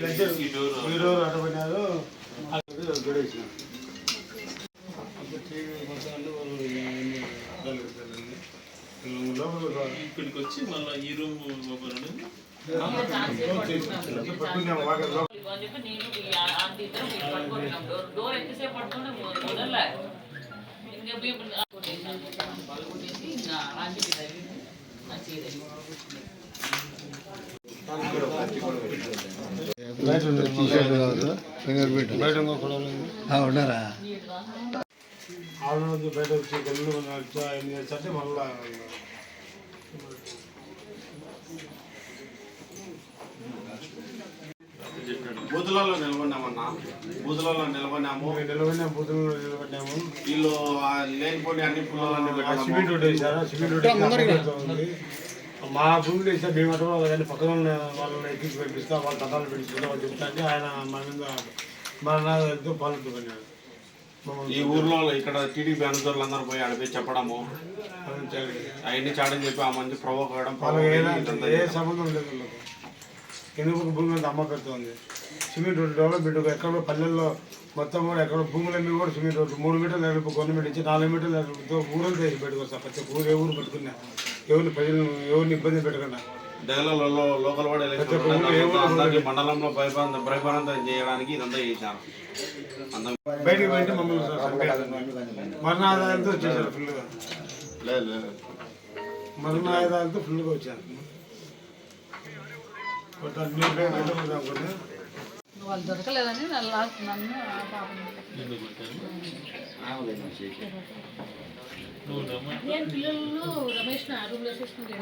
ఈ డోర్ మీరు అడ్డపడినారు గడేసిన ఇక్కడికి వచ్చి మళ్ళీ ఈ రూమ్. డోర్ ఎంతసేపు పట్టుకుంటే వదలలే ఇంకా. వాళ్ళు కొట్టేసి ఇంకా ఆంటీకి తగిలింది. నా ఉన్నారా ఆవిడ నుంచి బయట వచ్చి గల్లు వచ్చా ఎన్ని చేస్తే మళ్ళా బూతులలో నిలబడినామన్నా బూతులలో నిలబడినాము. నిలబడిన బుద్ధులు నిలబడినాము వీళ్ళు ఆ లేనిపోని అన్ని పుల్లలన్నీ సిమెంట్ సిమెంట్. మా భూమి వేస్తే మేము అటు కానీ పక్కన ఉన్న వాళ్ళని ఎక్కించి పెట్టిస్తా వాళ్ళ తటాలు పెట్టిస్తా వాళ్ళు చెప్తా అంటే ఆయన మన మీద మన నాతో పడినాడు ఈ ఊర్లో ఇక్కడ టీడీపీ అనుచరులు అందరూ పోయి అడిగి చెప్పడము. అవన్నీ చాడని చెప్పి ఆ మంది ప్రవోక్ అవ్వడం ఏ సంబంధం లేదు ఎందుకు భూమి మీద అమ్మ పెడుతుంది? సిమెంట్ రోడ్డు డెవలప్మెంట్ ఎక్కడో పల్లెల్లో మొత్తం కూడా ఎక్కడ భూములన్నీ కూడా సిమెంట్ రోడ్డు మూడు మీటర్లు ఎరుపు గవర్నమెంట్ ఇచ్చి నాలుగు మీటర్లు ఎరుపుతో ఊరంతా వేసి పెట్టుకొస్తా ప్రతి ఊరు ఏ ఊరు పెట్టుకున్నా. ఎవరిని ప్రజలను ఎవరిని ఇబ్బంది పెట్టకుండా దగ్గరలో లోకల్ వాడు ఎలక్షన్ మండలంలో భయపడంతం చేయడానికి ఇదంతా చేశారు. అంతా బయటికి పోయింటే మమ్మల్ని చంపేయాలి. మరణ ఆదాయంతో వచ్చేసారు ఫుల్గా లేదు లేదు. మరణ ఆదాయంతో ఫుల్గా వచ్చారు. వాళ్ళు దొరకలేదని నన్ను నేను పిల్లలు రమేష్ నా రూమ్లో చూసుకుంటే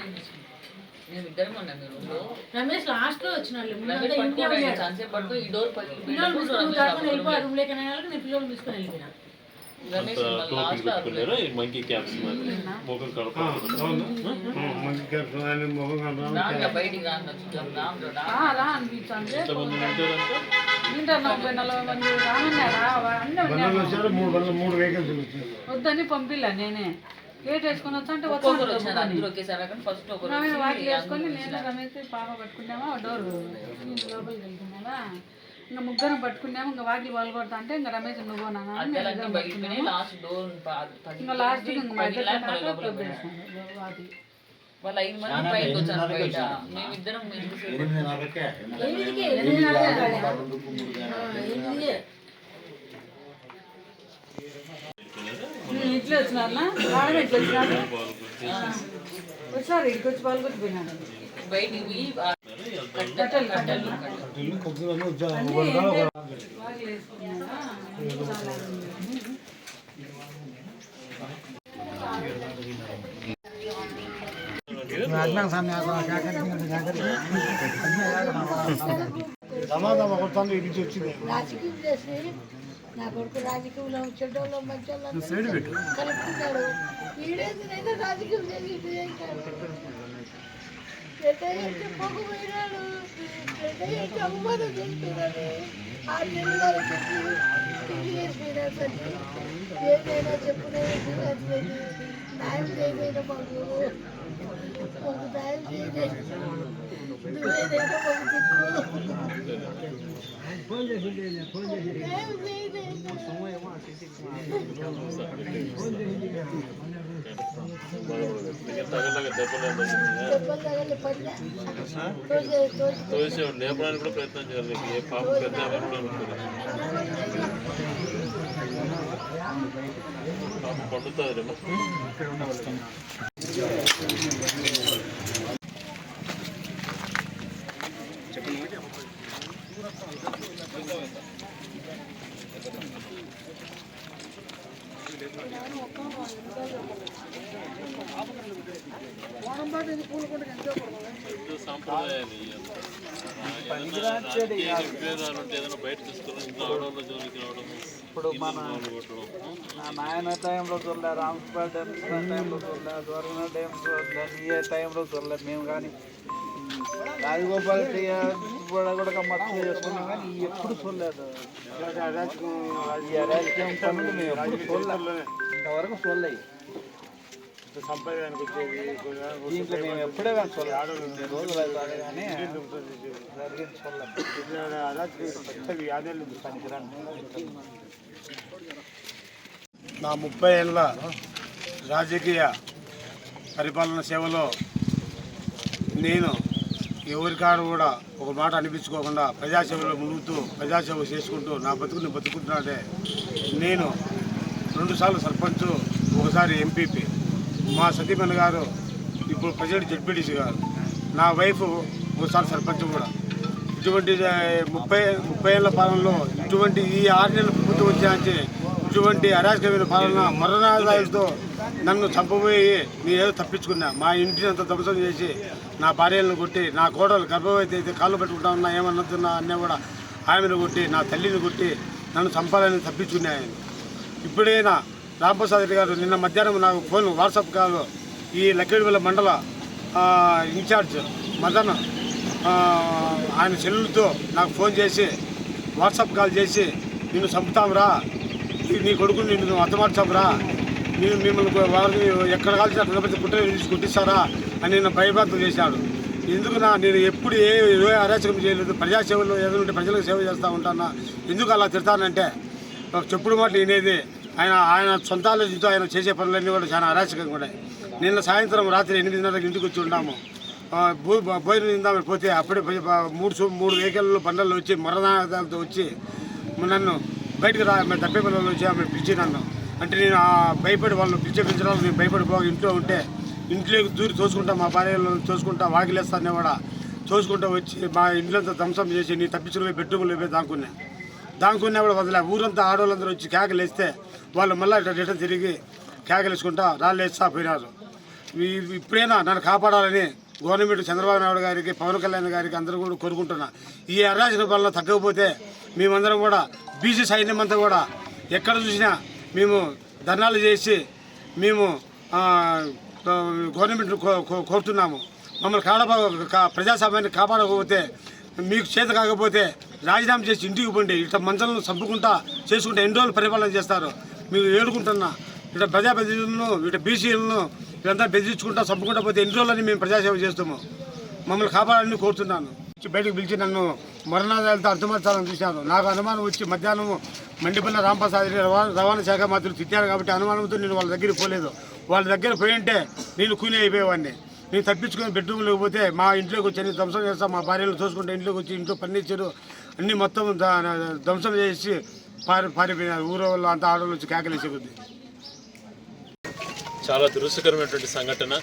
మేము ఇద్దరం ఉన్నాం ఈ room లో. రమేష్ లాస్ట్లో వచ్చిన నేను పిల్లలు తీసుకొని వెళ్ళిపోయినా. మంకీ క్యాప్స్ ముఖం వద్దని పంపిలే నేనే. గేట్ వేసుకొని వచ్చా అంటే ఫస్ట్ వాకిలు వేసుకొని నేను రమేష్ పాప పట్టుకున్నామా డోర్ లోపలికి వెళ్తున్నారా ఇంకా ముగ్గురం పట్టుకున్నాము ఇంకా వాకిలు వాళ్ళు కొడతా అంటే ఇంకా రమేష్ నువ్వు నాన్న ఇంకా లాస్ట్ ఇంకా వాకిలి వాళ్ళు ఐదు మంది బయటకు వచ్చారు బయట. మేమిద్దరం ఎంతసేపు ఇట్లా వచ్చినారా రావడం ఇట్లా వచ్చినారు? వచ్చారు ఇక్కడికి వచ్చి వాళ్ళు కొట్టిపోయినారు. బయటికి పోయి ఆ కట్టలు కట్టలు ఇల్లు కొద్దిగానే వచ్చారు అన్నీ ఒక బండ, ఒక వాకిలు వేసుకున్నారా చాలా ఉంది. సమాధానం కొడుతుంది ఇడిచి వచ్చింది రాజకీయం చేసి నా కొడుకు రాజకీయంలో చెడ్డోళ్ళు మంచోళ్ళు కలుపుకున్నాడు ఈడేదినైనా రాజకీయం చేసి ఇటు చేశాడు ఎట్టయితే పొగ పోయినాడు ఎట్టయితే అవమానం చేస్తున్నాడు ఆ జల్లుగారు చెప్పి ఇది చేసిపోయినా సరే ఏదైనా చెప్పుకునేది న్యాయం చేయలేదు మాకు తోసేవాడు లేపడానికి కూడా ప్రయత్నం చేయాలి నీకు ఏ పాప పెద్ద ఆమె కూడా అనుకోలేదు పాప పండుతుంది సాంప్రదాయాన్ని సాంప్రదాయాలు ఏదైనా బయట తీసుకుని ఇంట్లో జోలికి రావడం ఇప్పుడు మన నాయన టైంలో చూడలే రామస్పేట టైంలో చూడలే దొరికిన టైం చూడలే ఏ టైంలో చూడలేదు మేము కానీ రాజగోపాల్ కూడా కూడా మచ్చ చేసుకున్నాం కానీ ఎప్పుడు చూడలేదు. రాజకీయం పనులు మేము ఎప్పుడు చూడలేదు. ఇంతవరకు చూడలేదు. సంపాదనకు వచ్చేది దీంట్లో మేము ఎప్పుడే కానీ రోజులు కానీ జరిగింది చూడలేదు. పనికిరాను. నా ముప్పై ఏళ్ళ రాజకీయ పరిపాలన సేవలో నేను ఎవరికాడు కూడా ఒక మాట అనిపించుకోకుండా ప్రజాసేవలో మునుగుతూ ప్రజాసేవ చేసుకుంటూ నా బతుకుని బతుకుంటున్నాడే. నేను రెండుసార్లు సర్పంచ్ ఒకసారి ఎంపీపీ. మా సతీమణి గారు ఇప్పుడు ప్రజెంట్ జడ్పీటీసీ గారు. నా వైఫ్ ఒకసారి సర్పంచ్ కూడా. ఇటువంటి ముప్పై ముప్పై ఏళ్ళ పాలనలో ఇటువంటి ఈ ఆరు నెలల ప్రభుత్వం వచ్చానికి ఇటువంటి అరాజకమైన పాలన మరణాదాయులతో నన్ను చంపబోయి నేనేదో తప్పించుకున్నా. మా ఇంటిని అంత ధ్వంసం చేసి నా భార్యలను కొట్టి నా కోడలు గర్భవతి అయితే కాళ్ళు పెట్టుకుంటా ఉన్నా ఏమన్నదున్నా అన్నీ కూడా ఆమెను కొట్టి నా తల్లిని కొట్టి నన్ను చంపాలని తప్పించుకున్నా ఆయన ఇప్పుడైనా రాంప్రసాద్ రెడ్డి గారు నిన్న మధ్యాహ్నం నాకు ఫోన్ వాట్సాప్ కాల్ ఈ లక్కిడిపల్లి మండల ఇన్ఛార్జ్ మదన్ ఆయన చెల్లెలతో నాకు ఫోన్ చేసి వాట్సాప్ కాల్ చేసి నిన్ను చంపుతాంరా నీ కొడుకుని నిన్ను అర్థమార్చాంరా నేను మిమ్మల్ని వారిని ఎక్కడ కాల్చి తిరుపతి పెట్టి కుట్ర కుట్టిస్తారా అని నిన్న భయభ్రాంతం చేశాడు. ఎందుకు నా నేను ఎప్పుడు ఏ ఏ అరాచకం చేయలేదు ప్రజాసేవలో ఏదో ఉంటే ప్రజలకు సేవ చేస్తూ ఉంటానా ఎందుకు అలా తిడతానంటే చెప్పుడు మాటలు వినేది ఆయన ఆయన సొంత ఆలోచనతో ఆయన చేసే పనులన్నీ కూడా చాలా అరాచకంగా ఉన్నాయి. నిన్న సాయంత్రం రాత్రి ఎనిమిదిన్నరకు ఇంటికి వచ్చి ఉన్నాము భూ- భో- భోజనం తిందామని పోతే అప్పుడే మూడు మూడు వెహికల్లో బండల్లో వచ్చి మరణాలతో వచ్చి నన్ను బయటకు రా మేము తప్పే పిల్లలు వచ్చి ఆమె పిలిచి నన్ను. అంటే నేను భయపడి వాళ్ళు పిలిచే పిలిచడం నేను భయపడి పోగా ఇంట్లో ఉంటే ఇంట్లోకి దూరి తోసుకుంటా మా భార్యలో తోసుకుంటా వాకిలేస్తానే కూడా తోసుకుంటా వచ్చి మా ఇంట్లోంతా ధ్వంసం చేసి నీ తప్పించుకుని బెడ్రూమ్లో పోయి దాక్కున్నా దానికున్నా కూడా వదిలే. ఊరంతా ఆడవాళ్ళందరూ వచ్చి కేకలేస్తే వాళ్ళు మళ్ళీ ఇట్లా రిటర్న్ తిరిగి కేకలేసుకుంటా రాళ్ళేస్తా పోయినారు ఇప్పుడైనా నన్ను కాపాడాలని గవర్నమెంట్ చంద్రబాబు నాయుడు గారికి పవన్ కళ్యాణ్ గారికి అందరూ కూడా కోరుకుంటున్నా. ఈ అరాచక పాలన తగ్గకపోతే మేమందరం కూడా బీసీ సైన్యం అంతా కూడా ఎక్కడ చూసినా మేము ధర్నాలు చేసి మేము గవర్నమెంట్ కో- కో- కోరుతున్నాము. మమ్మల్ని కాపాడ ప్రజాస్వామ్యాన్ని కాపాడకపోతే మీకు చేత కాకపోతే రాజీనామా చేసి ఇంటికి పండి ఇట్లా మంచలను చంపుకుంటా చేసుకుంటే ఎన్ని రోజులు పరిపాలన చేస్తారు? మీరు ఏడుకుంటున్నా. ఇట్లా ప్రజాప్రతినిధులను ఇట్లా బీసీలను ఇదంతా బెదిరించుకుంటా చంపుకుంటా పోతే ఎన్ని రోజులని మేము ప్రజాసేవ చేస్తాము. మమ్మల్ని కాపాడాలని కోరుతున్నాను. వచ్చి బయటకు పిలిచి నన్ను మరణాదాలతో అర్థమర్చాలని చూశాను నాకు అనుమానం వచ్చి మధ్యాహ్నం మండిపల్ల రాంప్రసాద్ రవాణా శాఖ మంత్రులు తిట్టారు కాబట్టి అనుమానంతో నేను వాళ్ళ దగ్గరికి పోలేదు. వాళ్ళ దగ్గర పోయి ఉంటే నేను కూలి అయిపోయేవాడిని. నేను తప్పించుకుని బెడ్రూమ్లోకి పోతే మా ఇంట్లోకి వచ్చి అన్ని ధ్వంసం చేస్తాను మా భార్యలు చూసుకుంటే ఇంట్లోకి వచ్చి ఇంట్లో ఫర్నిచరు అన్ని మొత్తం ధ్వంసం చేసి పారి పారిపోయినారు ఊరు వాళ్ళు అంతా ఆడవాళ్ళు వచ్చి కేకలేసే కొద్ది చాలా దురుసుకరమైనటువంటి సంఘటన.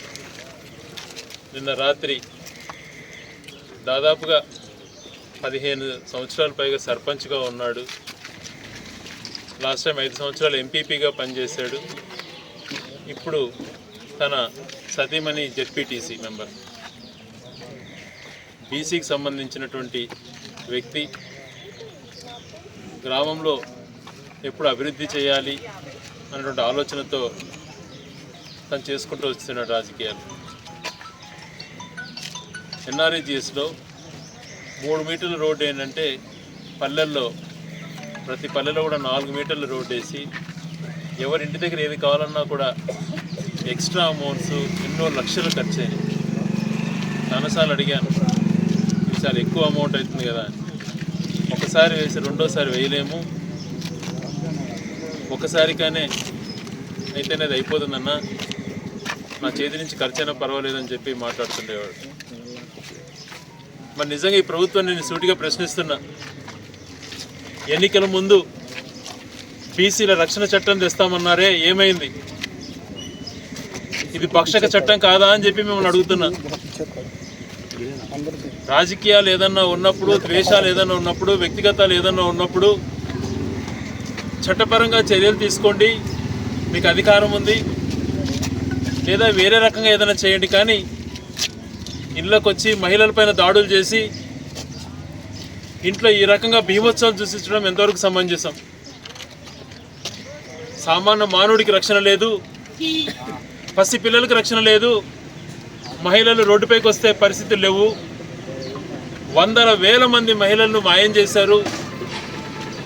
నిన్న రాత్రి దాదాపుగా పదిహేను సంవత్సరాల పైగా సర్పంచ్గా ఉన్నాడు. లాస్ట్ టైం ఐదు సంవత్సరాలు ఎంపీపీగా పనిచేశాడు. ఇప్పుడు తన సతీమణి జెడ్పీటీసీ మెంబర్. బీసీకి సంబంధించినటువంటి వ్యక్తి గ్రామంలో ఎప్పుడు అభివృద్ధి చేయాలి అన్నటువంటి ఆలోచనతో తను చేసుకుంటూ వస్తున్నాడు రాజకీయాలు ఎన్ఆర్ఈజిఎస్లో మూడు మీటర్ల రోడ్డు ఏంటంటే పల్లెల్లో ప్రతి పల్లెలో కూడా నాలుగు మీటర్ల రోడ్డు వేసి ఎవరి ఇంటి దగ్గర ఏది కావాలన్నా కూడా ఎక్స్ట్రా అమౌంట్స్ ఎన్నో లక్షలు ఖర్చు అయినాయి చాలాసార్లు అడిగాను ఈసారి ఎక్కువ అమౌంట్ అవుతుంది కదా అని. ఒకసారి వేసి రెండోసారి వేయలేము. ఒకసారిగానే అయితేనే అది అయిపోతుందన్న. నా చేతి నుంచి ఖర్చైనా పర్వాలేదని చెప్పి మాట్లాడుతుండేవాడు. మరి నిజంగా ఈ ప్రభుత్వం నేను సూటిగా ప్రశ్నిస్తున్నా. ఎన్నికల ముందు బీసీల రక్షణ చట్టం తెస్తామన్నారే ఏమైంది? ఇది పక్షక చట్టం కాదా అని చెప్పి మిమ్మల్ని అడుగుతున్నా. రాజకీయాలు ఏదన్నా ఉన్నప్పుడు ద్వేషాలు ఏదన్నా ఉన్నప్పుడు వ్యక్తిగతాలు ఏదన్నా ఉన్నప్పుడు చట్టపరంగా చర్యలు తీసుకోండి. మీకు అధికారం ఉంది. లేదా వేరే రకంగా ఏదైనా చేయండి. కానీ ఇళ్ళకు వచ్చి మహిళలపైన దాడులు చేసి ఇంట్లో ఈ రకంగా భీమోత్సవాలు చూసించడం ఎంతవరకు సమంజసం? సామాన్య మానవుడికి రక్షణ లేదు. పసి పిల్లలకు రక్షణ లేదు. మహిళలు రోడ్డుపైకి వస్తే పరిస్థితులు లేవు. వందల వేల మంది మహిళలను మాయం చేశారు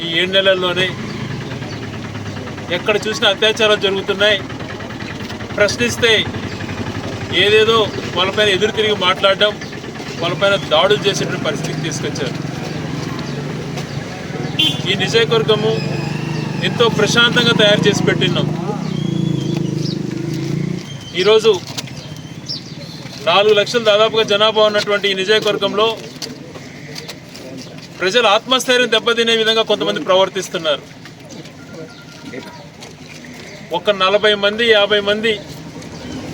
ఈ ఏడు నెలల్లోనే. ఎక్కడ చూసినా అత్యాచారాలు జరుగుతున్నాయి. ప్రశ్నిస్తే ఏదేదో వాళ్ళపైన ఎదురు తిరిగి మాట్లాడడం వాళ్ళపైన దాడులు చేసేటువంటి పరిస్థితికి తీసుకొచ్చారు. ఈ నియోజకవర్గము ఎంతో ప్రశాంతంగా తయారు చేసి పెట్టినాం ఈరోజు నాలుగు లక్షలు దాదాపుగా జనాభా ఉన్నటువంటి ఈ నియోజకవర్గంలో ప్రజల ఆత్మస్థైర్యం దెబ్బతినే విధంగా కొంతమంది ప్రవర్తిస్తున్నారు. ఒక నలభై మంది యాభై మంది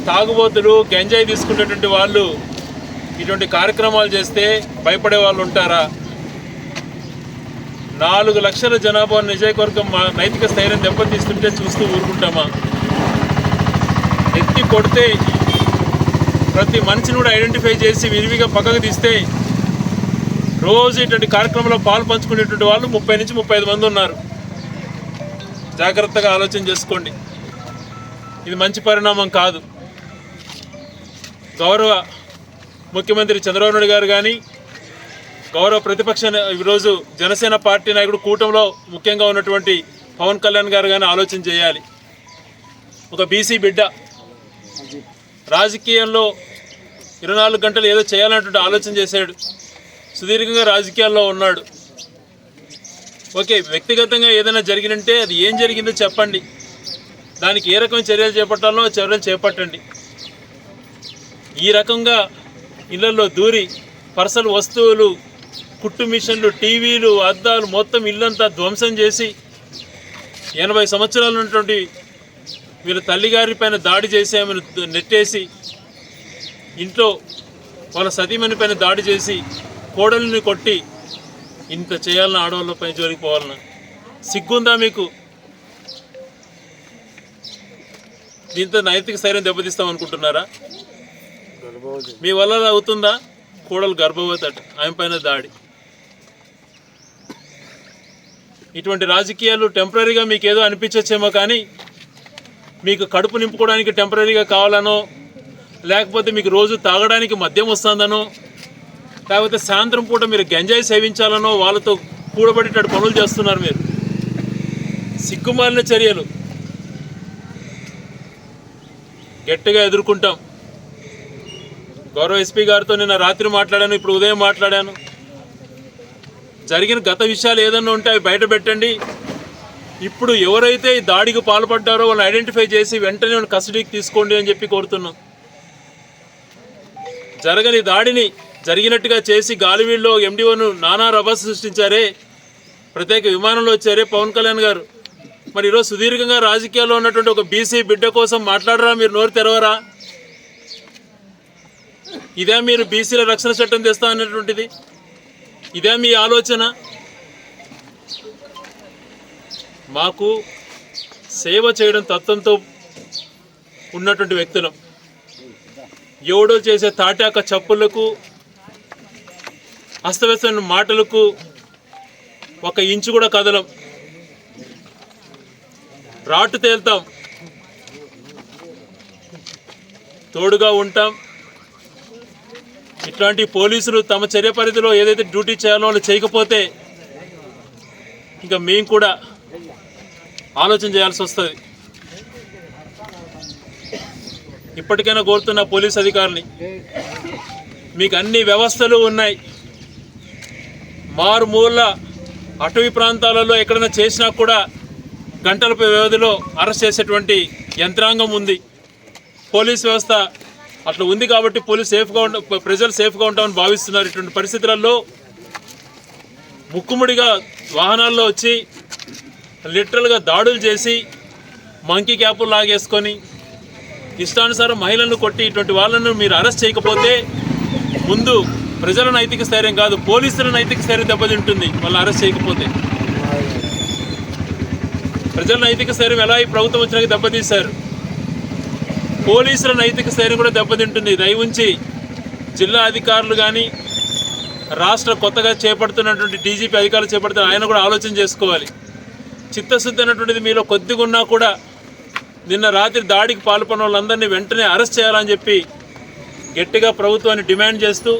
తాగుబోతులు గంజాయి తీసుకునేటువంటి వాళ్ళు ఇటువంటి కార్యక్రమాలు చేస్తే భయపడే వాళ్ళు ఉంటారా? నాలుగు లక్షల జనాభా నిజాయకవర్గం మా నైతిక స్థైర్యం దెబ్బతీస్తుంటే చూస్తూ ఊరుకుంటామా? ఎత్తి కొడితే ప్రతి మనిషిని కూడా ఐడెంటిఫై చేసి విరివిగా పక్కకు తీస్తే రోజు ఇటువంటి కార్యక్రమంలో పాలు పంచుకునేటువంటి వాళ్ళు ముప్పై నుంచి ముప్పై ఐదు మంది ఉన్నారు. జాగ్రత్తగా ఆలోచన చేసుకోండి. ఇది మంచి పరిణామం కాదు. గౌరవ ముఖ్యమంత్రి చంద్రబాబు నాయుడు గారు కానీ గౌరవ ప్రతిపక్ష ఈరోజు జనసేన పార్టీ నాయకుడు కూటమిలో ముఖ్యంగా ఉన్నటువంటి పవన్ కళ్యాణ్ గారు కానీ ఆలోచన చేయాలి. ఒక బీసీ బిడ్డ రాజకీయంలో ఇరవై గంటలు ఏదో చేయాలన్నటువంటి ఆలోచన చేశాడు. సుదీర్ఘంగా రాజకీయాల్లో ఉన్నాడు. ఓకే వ్యక్తిగతంగా ఏదైనా జరిగినంటే అది ఏం జరిగిందో చెప్పండి. దానికి ఏ రకం చర్యలు చేపట్టాలో చర్యలు చేపట్టండి. ఈ రకంగా ఇళ్ళలో దూరి పర్సనల్ వస్తువులు కుట్టు మిషన్లు టీవీలు అద్దాలు మొత్తం ఇల్లంతా ధ్వంసం చేసి ఎనభై సంవత్సరాలు ఉన్నటువంటి వీళ్ళ తల్లిగారి పైన దాడి చేసి ఆమెను నెట్టేసి ఇంట్లో వాళ్ళ సతీమణి పైన దాడి చేసి కోడల్ని కొట్టి ఇంత చేయాలని ఆడవాళ్ళ పైన జోలికి పోవాలన్నా సిగ్గుందా మీకు? దీంతో నైతిక స్థైర్యం దెబ్బతీస్తాం అనుకుంటున్నారా? మీ వల్ల అవుతుందా? కోడలు గర్భవతి అట ఆమె పైన దాడి. ఇటువంటి రాజకీయాలు టెంపరీగా మీకు ఏదో అనిపించచ్చేమో కానీ మీకు కడుపు నింపుకోవడానికి టెంపరీగా కావాలనో లేకపోతే మీకు రోజు తాగడానికి మద్యం వస్తుందనో లేకపోతే సాయంత్రం పూట మీరు గంజాయి సేవించాలనో వాళ్ళతో కూడబడేటట్టు పనులు చేస్తున్నారు మీరు. సిగ్గుమాలిన చర్యలు. గట్టిగా ఎదుర్కొంటాం. గౌరవ ఎస్పీ గారితో నిన్న రాత్రి మాట్లాడాను ఇప్పుడు ఉదయం మాట్లాడాను. జరిగిన గత విషయాలు ఏదన్నా ఉంటే అవి బయట పెట్టండి. ఇప్పుడు ఎవరైతే ఈ దాడికి పాల్పడ్డారో వాళ్ళని ఐడెంటిఫై చేసి వెంటనే కస్టడీకి తీసుకోండి అని చెప్పి కోరుతున్నాం. జరగని దాడిని జరిగినట్టుగా చేసి గాలివీల్లో ఎండిఓను నానా రభస సృష్టించారే. ప్రత్యేక విమానంలో వచ్చారే పవన్ కళ్యాణ్ గారు. మరి ఈరోజు సుదీర్ఘంగా రాజకీయాల్లో ఉన్నటువంటి ఒక బీసీ బిడ్డ కోసం మాట్లాడరా? మీరు నోరు తెరవరా? ఇదే మీరు బీసీల రక్షణ చట్టం తెస్తా అన్నటువంటిది. ఇదే మీ ఆలోచన. మాకు సేవ చేయడం తత్వంతో ఉన్నటువంటి వ్యక్తులం. ఎవడో చేసే తాటాక చప్పులకు అస్తవ్యస్తమైన మాటలకు ఒక ఇంచు కూడా కదలం. రాటు తేల్తాం. తోడుగా ఉంటాం. ఇట్లాంటి పోలీసులు తమ చర్య పరిధిలో ఏదైతే డ్యూటీ చేయాలో వాళ్ళు చేయకపోతే ఇంకా మేము కూడా ఆలోచన చేయాల్సి వస్తుంది. ఇప్పటికైనా కోరుతున్న పోలీస్ అధికారిని మీకు అన్ని వ్యవస్థలు ఉన్నాయి. మారుమూల అటవీ ప్రాంతాలలో ఎక్కడైనా చేసినా కూడా గంటల వ్యవధిలో అరెస్ట్ చేసేటువంటి యంత్రాంగం ఉంది. పోలీస్ వ్యవస్థ అట్లా ఉంది కాబట్టి పోలీస్ సేఫ్గా ఉండ ప్రజలు సేఫ్గా ఉంటామని భావిస్తున్నారు. ఇటువంటి పరిస్థితులలో ముక్కుముడిగా వాహనాల్లో వచ్చి లిటరల్గా దాడులు చేసి మంకీ క్యాపులు లాగేసుకొని ఇష్టానుసారం మహిళలను కొట్టి ఇటువంటి వాళ్ళను మీరు అరెస్ట్ చేయకపోతే ముందు ప్రజల నైతిక స్థైర్యం కాదు పోలీసుల నైతిక స్థైర్యం దెబ్బతింటుంది. వాళ్ళు అరెస్ట్ చేయకపోతే. ప్రజల నైతిక స్థైర్యం ఎలా ఈ ప్రభుత్వం వచ్చినాక దెబ్బతీశారు? పోలీసుల నైతిక స్థైర్యం కూడా దెబ్బతింటుంది. దయ ఉంచి జిల్లా అధికారులు కానీ రాష్ట్ర కొత్తగా చేపడుతున్నటువంటి డీజీపీ అధికారులు చేపడుతున్న ఆయన కూడా ఆలోచన చేసుకోవాలి. చిత్తశుద్ధి అన్నటువంటిది మీలో కొద్దిగా ఉన్నా కూడా నిన్న రాత్రి దాడికి పాల్పడిన వాళ్ళందరినీ వెంటనే అరెస్ట్ చేయాలని చెప్పి గట్టిగా ప్రభుత్వాన్ని డిమాండ్ చేస్తూ